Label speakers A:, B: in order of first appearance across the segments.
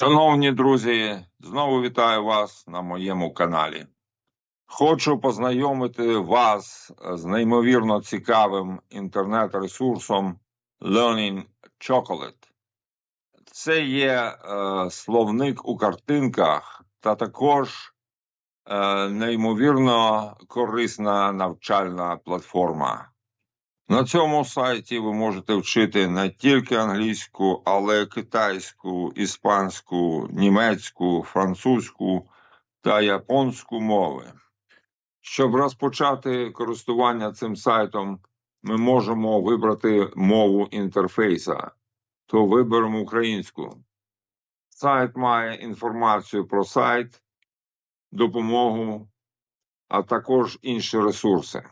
A: Шановні друзі, знову вітаю вас на моєму каналі. Хочу познайомити вас з неймовірно цікавим інтернет-ресурсом Learning Chocolate. Це є е, словник у картинках та також е, неймовірно корисна навчальна платформа. На цьому сайті ви можете вчити не тільки англійську, але й китайську, іспанську, німецьку, французьку та японську мови. Щоб розпочати користування цим сайтом, ми можемо вибрати мову інтерфейса, то виберемо українську. Сайт має інформацію про сайт, допомогу, а також інші ресурси.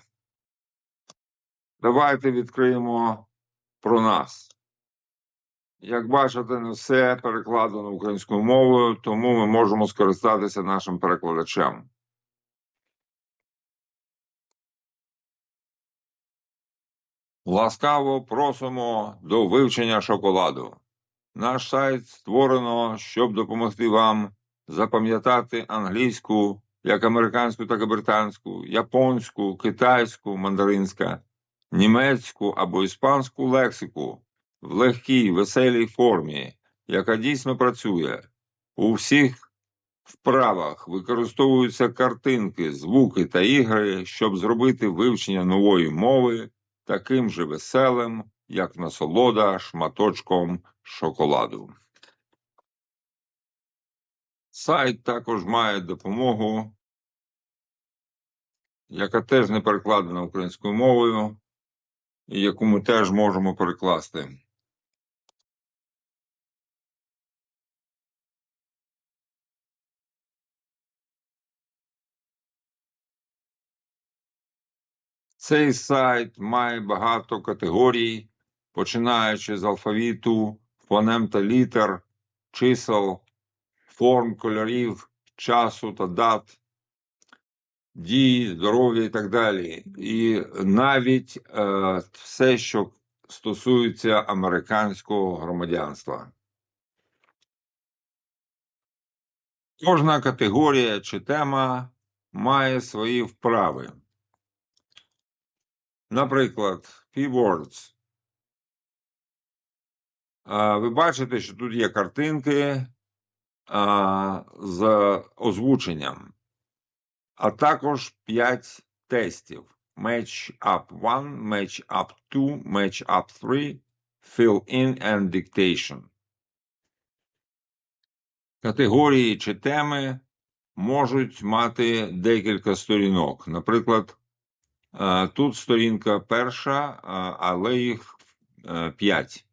A: Давайте відкриємо про нас. Як бачите, не все перекладено українською мовою, тому ми можемо скористатися нашим перекладачем. Ласкаво просимо до вивчення шоколаду. Наш сайт створено, щоб допомогти вам запам'ятати англійську, як американську, так і британську, японську, китайську, мандаринська німецьку або іспанську лексику в легкій, веселій формі, яка дійсно працює. У всіх вправах використовуються картинки, звуки та ігри, щоб зробити вивчення нової мови таким же веселим, як насолода шматочком шоколаду. Сайт також має допомогу, яка теж не перекладена українською мовою, яку ми теж можемо перекласти. Цей сайт має багато категорій, починаючи з алфавіту, фонем та літер, чисел, форм, кольорів, часу та дат, дії, здоров'я і так далі. І навіть е, все, що стосується американського громадянства. Кожна категорія чи тема має свої вправи. Наприклад, keywords. Ви бачите, що тут є картинки з озвученням, а також 5 тестів: Match Up 1, Match Up 2, Match Up 3, Fill in and Dictation. Категорії чи теми можуть мати декілька сторінок. Наприклад, е, тут сторінка перша, е, але їх 5.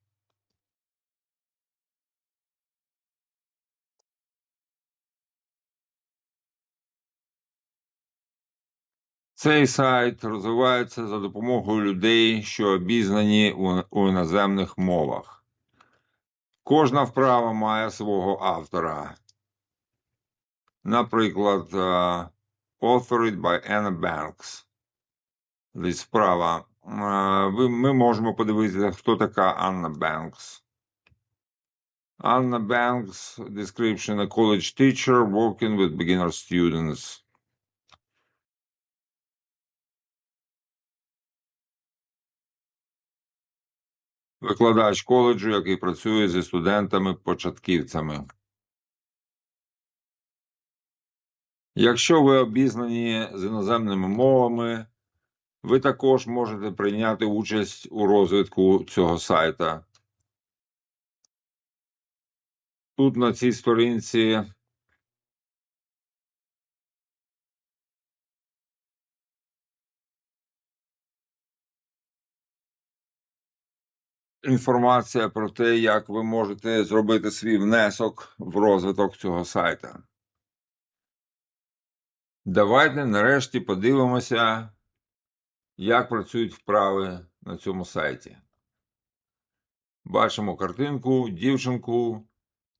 A: Цей сайт розвивається за допомогою людей, що обізнані у іноземних мовах. Кожна вправа має свого автора. Наприклад, uh, Authored by Anna Banks. Десь вправа. Uh, ми можемо подивитися, хто така Анна Банкс. Анна Банкс, description, a college teacher working with beginner students. Викладач коледжу, який працює зі студентами-початківцями. Якщо ви обізнані з іноземними мовами, ви також можете прийняти участь у розвитку цього сайта. Тут на цій сторінці інформація про те, як ви можете зробити свій внесок в розвиток цього сайта. Давайте нарешті подивимося, як працюють вправи на цьому сайті. Бачимо картинку, дівчинку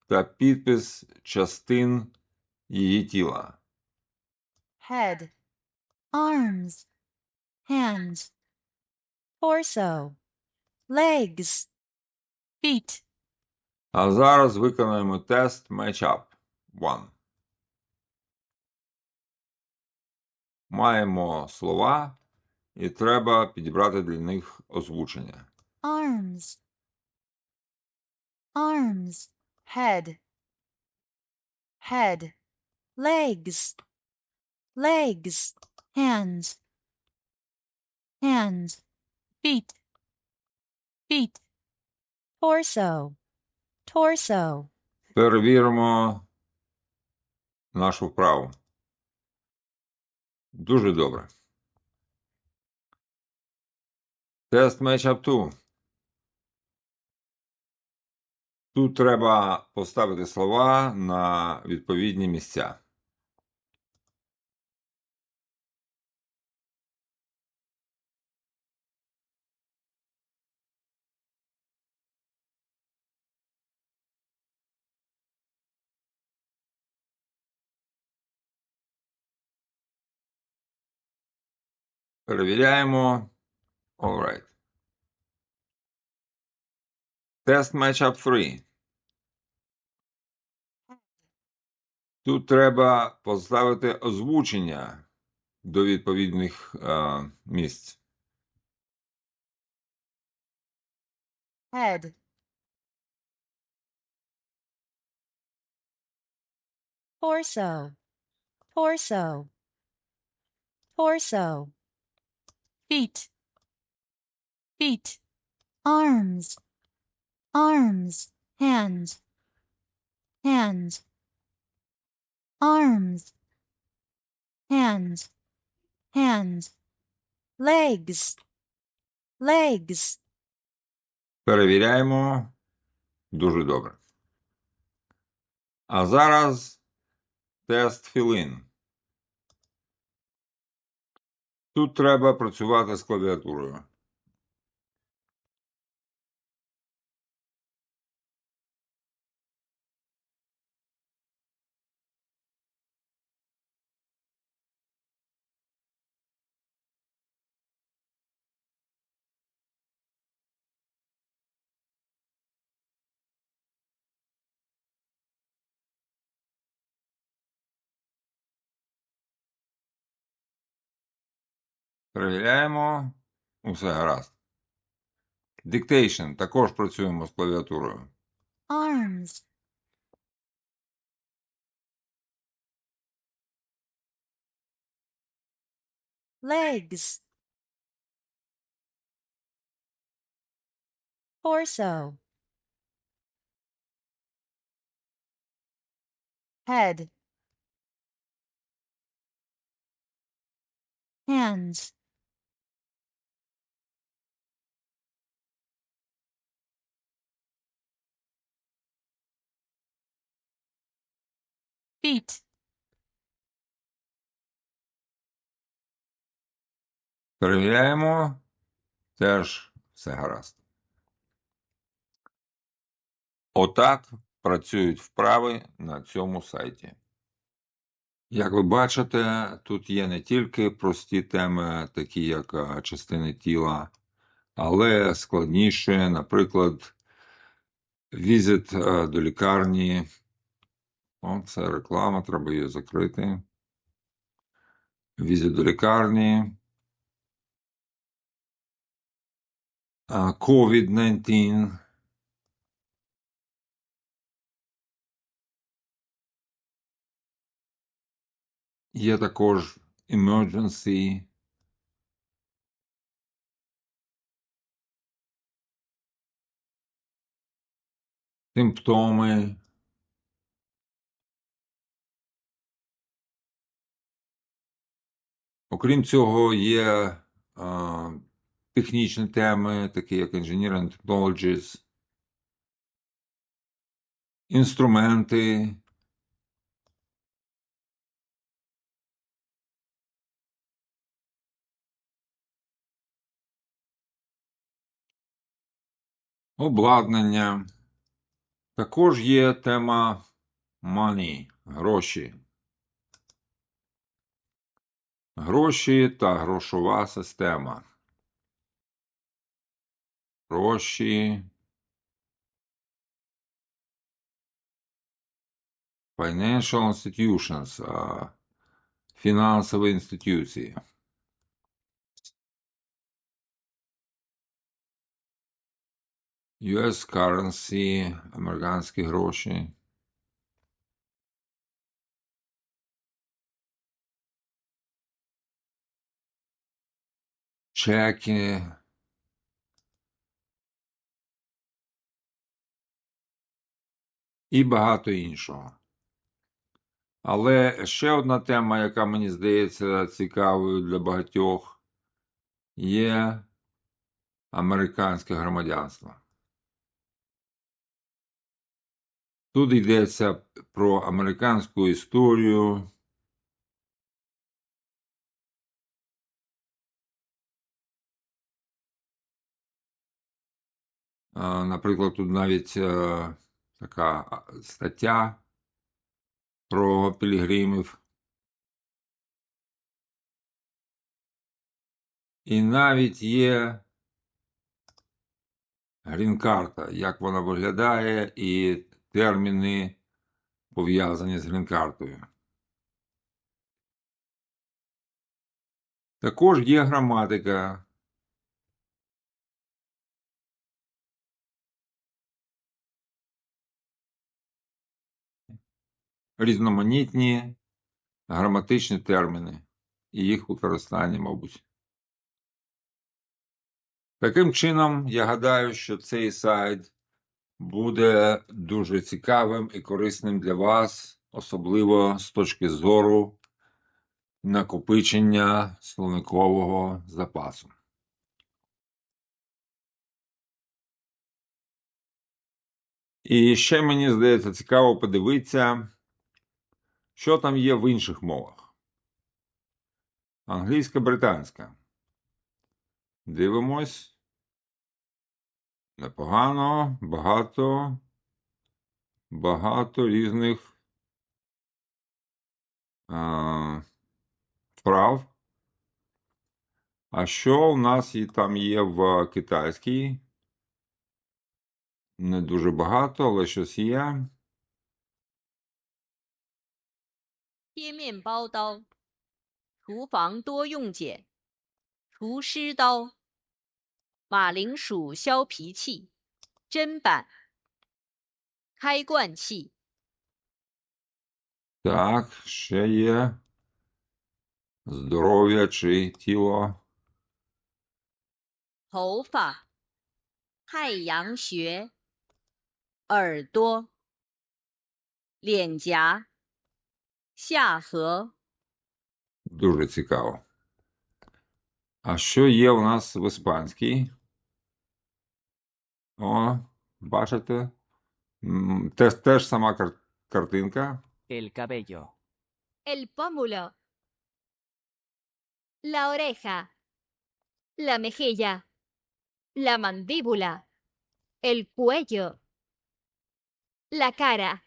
A: та підпис частин її тіла.
B: head, arms, hands, torso, legs, feet,
A: А зараз виконаємо тест Matchup. 1. Маємо слова, і треба підібрати для них озвучення.
B: arms, arms, head, head, legs, legs, hands, hands, feet, feet, torso, torso,
A: Перевіримо нашу вправу. Дуже добре. Тест Matchup 2. Тут треба поставити слова на відповідні місця. Перевіряємо. Alright. Тест Matchup 3. Тут треба поставити озвучення до відповідних е, місць.
B: head, torso, torso, torso, feet, feet, arms, arms, hands, hands, arms, hands, hands, legs, legs,
A: Перевіряємо. Дуже добре. А зараз тест філин. Тут треба працювати з клавіатурою. Перевіряємо. Усе гаразд. Dictation. Також працюємо з клавіатурою.
B: arms, legs, torso, head, hands, feet,
A: Перевіряємо. Теж все гаразд. Отак працюють вправи на цьому сайті. Як ви бачите, тут є не тільки прості теми, такі як частини тіла, але складніше, наприклад, візит до лікарні. О, це реклама, треба її закрити. Візит до лікарні. COVID-19. Є також emergency. Симптоми. Окрім цього, є а, технічні теми, такі як Engineering Technologies, інструменти, обладнання. Також є тема money, гроші. Гроші та грошова система. Гроші Financial institutions, фінансові інституції. US currency, американські гроші. Чеки. І багато іншого. Але ще одна тема, яка мені здається цікавою для багатьох, є американське громадянство. Тут йдеться про американську історію. Наприклад, тут навіть е, така стаття про пілігримів. І навіть є грін-карта, як вона виглядає, і терміни пов'язані з грін-картою. Також є граматика. Різноманітні граматичні терміни і їх використання, мабуть. Таким чином, я гадаю, що цей сайт буде дуже цікавим і корисним для вас, особливо з точки зору накопичення словникового запасу. І ще мені здається цікаво подивитися, що там є в інших мовах. Англійська, британська. Дивимось. Непогано, багато, багато різних а, вправ. А що у нас і там є в китайській? Не дуже багато, але щось є.
C: 切面包刀、厨房多用碱、厨师刀、马铃薯削皮器、砧板、开罐器、
A: Так, ще є. Здоров'я чи тіло.
C: 头发、太阳穴、耳朵、脸颊、 下颌、
A: Дуже цікаво. А що є у нас в іспанській? О, бачите? М, Теж, теж сама кар- картинка.
D: El cabello.
E: El pómulo. La oreja. La mejilla. La mandíbula. El cuello. La cara.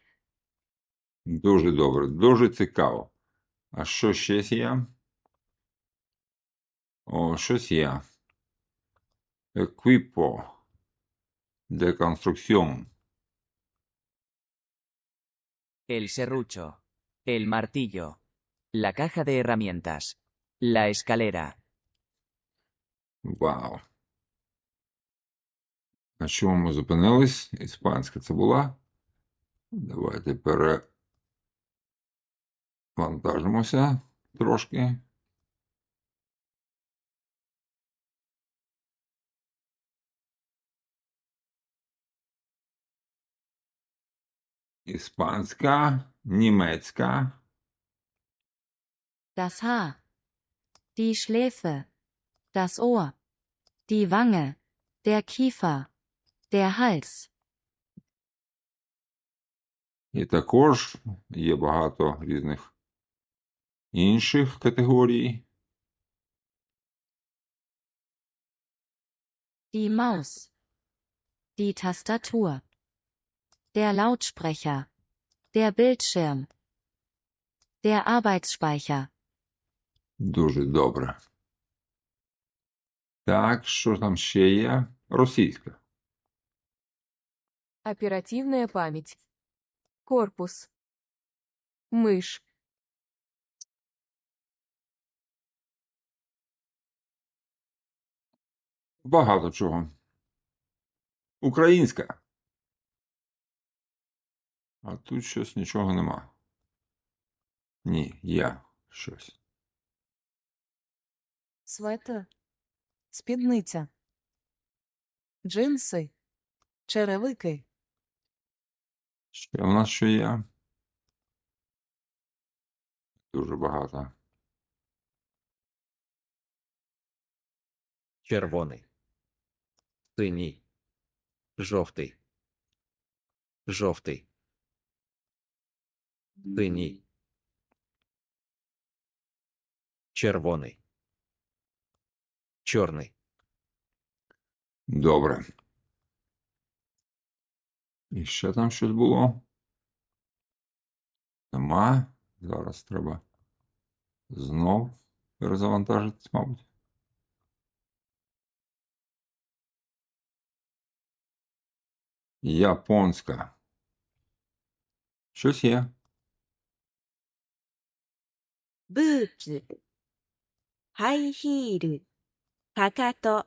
A: Дуже добре, дуже цікаво. А що ще є? О, щось є. Equipo de construcción.
D: El serrucho. El martillo. La caja de herramientas. La escalera.
A: Вау. На чому ми зупинились? Іспанська це була. Давайте перевантажимося трошки. Іспанська, німецька,
B: Das Haar. Die Schläfe. Das Ohr. Die Wange. Der Kiefer. Der Hals.
A: І також є багато різних інших категорій.
B: Die Maus. Die Tastatur. Der Lautsprecher. Der Bildschirm. Der Arbeitsspeicher.
A: Дуже добре. Так, що там ще є? Російська.
F: Оперативная память. Корпус. миш,
A: Багато чого. Українська. А тут щось нічого нема. Ні, є щось.
F: светр, спідниця, джинси, черевики,
A: Ще в нас що є? Дуже багато.
G: червоний, синій, жовтий, жовтий, синій, червоний, чорний,
A: Добре. І ще там щось було? Нема. Зараз треба знов перезавантажитись, мабуть. Японська. Щось є.
H: ブーツ、ハイヒール、かかと、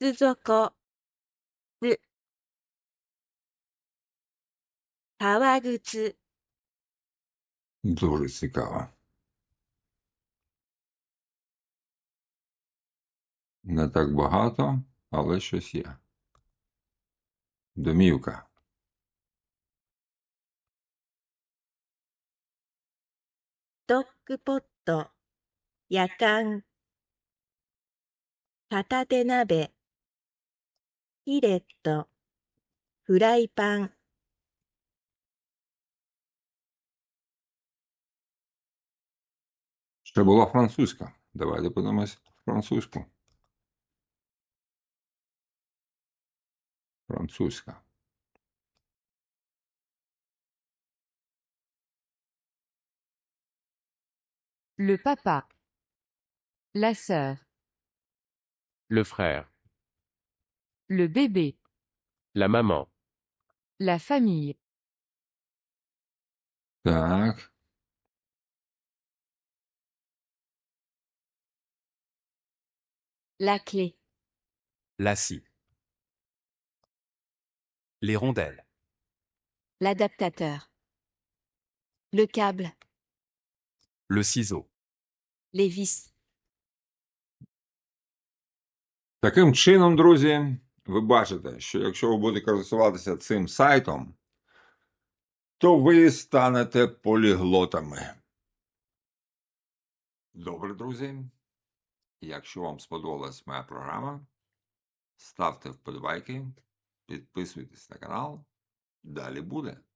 H: 靴底、靴、革靴、
A: Дуже цікаво. Не так багато, але щось є. Домівка.
H: ドッグポット、やかん、片手鍋、フィレット、フライパン、
A: Ще була французька. Давайте подивимось французьку. francuska
B: Le papa. La sœur.
I: Le frère.
B: Le bébé.
I: La maman.
B: La famille.
E: La clé.
J: La. Les rondelles.
E: L'adaptateur. Le câble.
J: Le ciseau.
E: Les vis.
A: Таким чином, друзі, ви бачите, що якщо ви будете користуватися цим сайтом, то ви станете поліглотами. Добре, друзі. Якщо вам сподобалась моя програма, ставте вподобайки, підписуйтесь на канал. Далі буде.